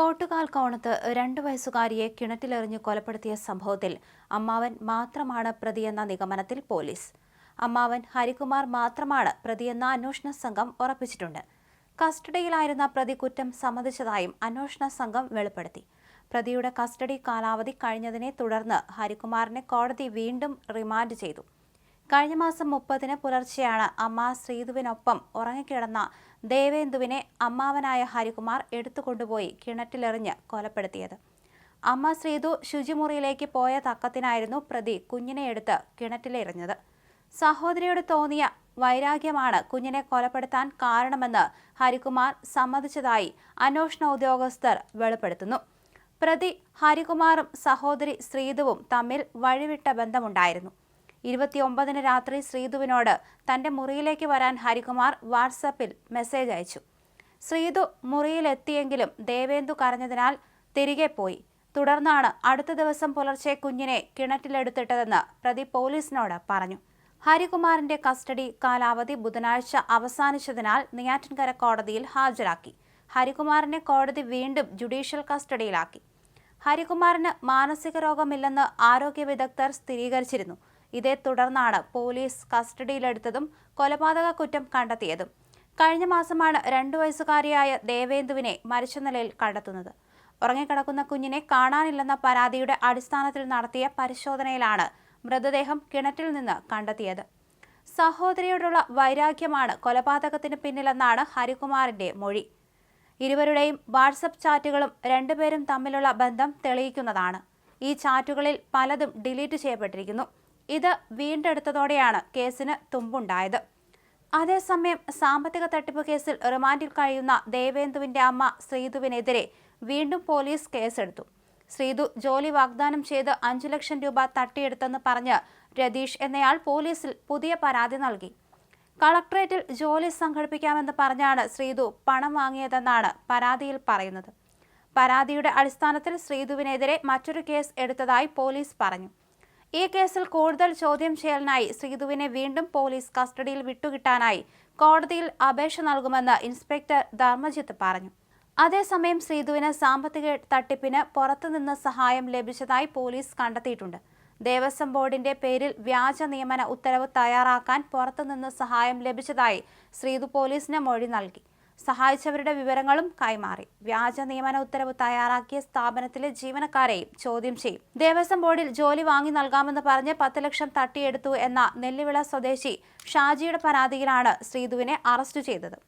കോട്ടുകാൽ കോണത്ത് രണ്ടു വയസ്സുകാരിയെ കിണറ്റിലെറിഞ്ഞ് കൊലപ്പെടുത്തിയ സംഭവത്തിൽ അമ്മാവൻ മാത്രമാണ് പ്രതിയെന്ന നിഗമനത്തിൽ പോലീസ്. അമ്മാവൻ ഹരികുമാർ മാത്രമാണ് പ്രതിയെന്ന അന്വേഷണ സംഘം ഉറപ്പിച്ചിട്ടുണ്ട്. കസ്റ്റഡിയിലായിരുന്ന പ്രതി കുറ്റം സമ്മതിച്ചതായും അന്വേഷണ സംഘം വെളിപ്പെടുത്തി. പ്രതിയുടെ കസ്റ്റഡി കാലാവധി കഴിഞ്ഞതിനെ തുടർന്ന് ഹരികുമാറിനെ കോടതി വീണ്ടും റിമാൻഡ് ചെയ്തു. കഴിഞ്ഞ മാസം മുപ്പതിന് പുലർച്ചെയാണ് അമ്മ ശ്രീധുവിനൊപ്പം ഉറങ്ങിക്കിടന്ന ദേവേന്ദുവിനെ അമ്മാവനായ ഹരികുമാർ എടുത്തുകൊണ്ടുപോയി കിണറ്റിലെറിഞ്ഞ് കൊലപ്പെടുത്തിയത്. അമ്മ ശ്രീധു ശുചിമുറിയിലേക്ക് പോയ തക്കത്തിനായിരുന്നു പ്രതി കുഞ്ഞിനെ എടുത്ത് കിണറ്റിലെറിഞ്ഞത്. സഹോദരിയോട് തോന്നിയ വൈരാഗ്യമാണ് കുഞ്ഞിനെ കൊലപ്പെടുത്താൻ കാരണമെന്ന് ഹരികുമാർ സമ്മതിച്ചതായി അന്വേഷണ ഉദ്യോഗസ്ഥർ വെളിപ്പെടുത്തുന്നു. പ്രതി ഹരികുമാറും സഹോദരി ശ്രീധുവും തമ്മിൽ വഴിവിട്ട ബന്ധമുണ്ടായിരുന്നു. ഇരുപത്തിയൊമ്പതിന് രാത്രി ശ്രീധുവിനോട് തന്റെ മുറിയിലേക്ക് വരാൻ ഹരികുമാർ വാട്സപ്പിൽ മെസ്സേജ് അയച്ചു. ശ്രീധു മുറിയിലെത്തിയെങ്കിലും ദേവേന്ദു കരഞ്ഞതിനാൽ തിരികെ പോയി. തുടർന്നാണ് അടുത്ത ദിവസം പുലർച്ചെ കുഞ്ഞിനെ കിണറ്റിലെടുത്തിട്ടതെന്ന് പ്രതി പോലീസിനോട് പറഞ്ഞു. ഹരികുമാറിന്റെ കസ്റ്റഡി കാലാവധി ബുധനാഴ്ച അവസാനിച്ചതിനാൽ നെയ്യാറ്റിൻകര കോടതിയിൽ ഹാജരാക്കി. ഹരികുമാറിനെ കോടതി വീണ്ടും ജുഡീഷ്യൽ കസ്റ്റഡിയിലാക്കി. ഹരികുമാറിന് മാനസിക രോഗമില്ലെന്ന് ആരോഗ്യ വിദഗ്ധർ സ്ഥിരീകരിച്ചിരുന്നു. ഇതേ തുടർന്നാണ് പോലീസ് കസ്റ്റഡിയിലെടുത്തതും കൊലപാതക കുറ്റം കണ്ടെത്തിയതും. കഴിഞ്ഞ മാസമാണ് രണ്ടു വയസ്സുകാരിയായ ദേവേന്ദുവിനെ മരിച്ച നിലയിൽ കണ്ടെത്തുന്നത്. ഉറങ്ങിക്കിടക്കുന്ന കുഞ്ഞിനെ കാണാനില്ലെന്ന പരാതിയുടെ അടിസ്ഥാനത്തിൽ നടത്തിയ പരിശോധനയിലാണ് മൃതദേഹം കിണറ്റിൽ നിന്ന് കണ്ടെത്തിയത്. സഹോദരിയോടുള്ള വൈരാഗ്യമാണ് കൊലപാതകത്തിന് പിന്നിലെന്നാണ് ഹരികുമാറിന്റെ മൊഴി. ഇരുവരുടെയും വാട്സപ്പ് ചാറ്റുകളും രണ്ടുപേരും തമ്മിലുള്ള ബന്ധം തെളിയിക്കുന്നതാണ്. ഈ ചാറ്റുകളിൽ പലതും ഡിലീറ്റ് ചെയ്യപ്പെട്ടിരിക്കുന്നു. ഇത് വീണ്ടെടുത്തതോടെയാണ് കേസിന് തുമ്പുണ്ടായത്. അതേസമയം സാമ്പത്തിക തട്ടിപ്പ് കേസിൽ റിമാൻഡിൽ കഴിയുന്ന ദേവേന്ദുവിന്റെ അമ്മ ശ്രീധുവിനെതിരെ വീണ്ടും പോലീസ് കേസെടുത്തു. ശ്രീധു ജോലി വാഗ്ദാനം ചെയ്ത് അഞ്ചു ലക്ഷം രൂപ തട്ടിയെടുത്തെന്ന് പറഞ്ഞ് രതീഷ് എന്നയാൾ പോലീസിൽ പുതിയ പരാതി നൽകി. കളക്ടറേറ്റിൽ ജോലി സംഘടിപ്പിക്കാമെന്ന് പറഞ്ഞാണ് ശ്രീധു പണം വാങ്ങിയതെന്നാണ് പരാതിയിൽ പറയുന്നത്. പരാതിയുടെ അടിസ്ഥാനത്തിൽ ശ്രീധുവിനെതിരെ മറ്റൊരു കേസ് എടുത്തതായി പോലീസ് പറഞ്ഞു. ഈ കേസിൽ കൂടുതൽ ചോദ്യം ചെയ്യലിനായി ശ്രീധുവിനെ വീണ്ടും പോലീസ് കസ്റ്റഡിയിൽ വിട്ടുകിട്ടാനായി കോടതിയിൽ അപേക്ഷ നൽകുമെന്ന് ഇൻസ്പെക്ടർ ധർമ്മജിത്ത് പറഞ്ഞു. അതേസമയം ശ്രീധുവിന് സാമ്പത്തിക തട്ടിപ്പിന് പുറത്തുനിന്ന് സഹായം ലഭിച്ചതായി പോലീസ് കണ്ടെത്തിയിട്ടുണ്ട്. ദേവസ്വം ബോർഡിന്റെ പേരിൽ വ്യാജ നിയമന ഉത്തരവ് തയ്യാറാക്കാൻ പുറത്തുനിന്ന് സഹായം ലഭിച്ചതായി ശ്രീധു പോലീസിന് മൊഴി നൽകി. സഹായിച്ചവരുടെ വിവരങ്ങളും കൈമാറി. വ്യാജ നിയമന ഉത്തരവ് തയ്യാറാക്കിയ സ്ഥാപനത്തിലെ ജീവനക്കാരെയും ചോദ്യം ചെയ്യും. ദേവസ്വം ബോർഡിൽ ജോലി വാങ്ങി നൽകാമെന്ന് പറഞ്ഞ് പത്ത് ലക്ഷം തട്ടിയെടുത്തു എന്ന നെല്ലിവിള സ്വദേശി ഷാജിയുടെ പരാതിയിലാണ് ശ്രീധുവിനെ അറസ്റ്റ് ചെയ്തത്.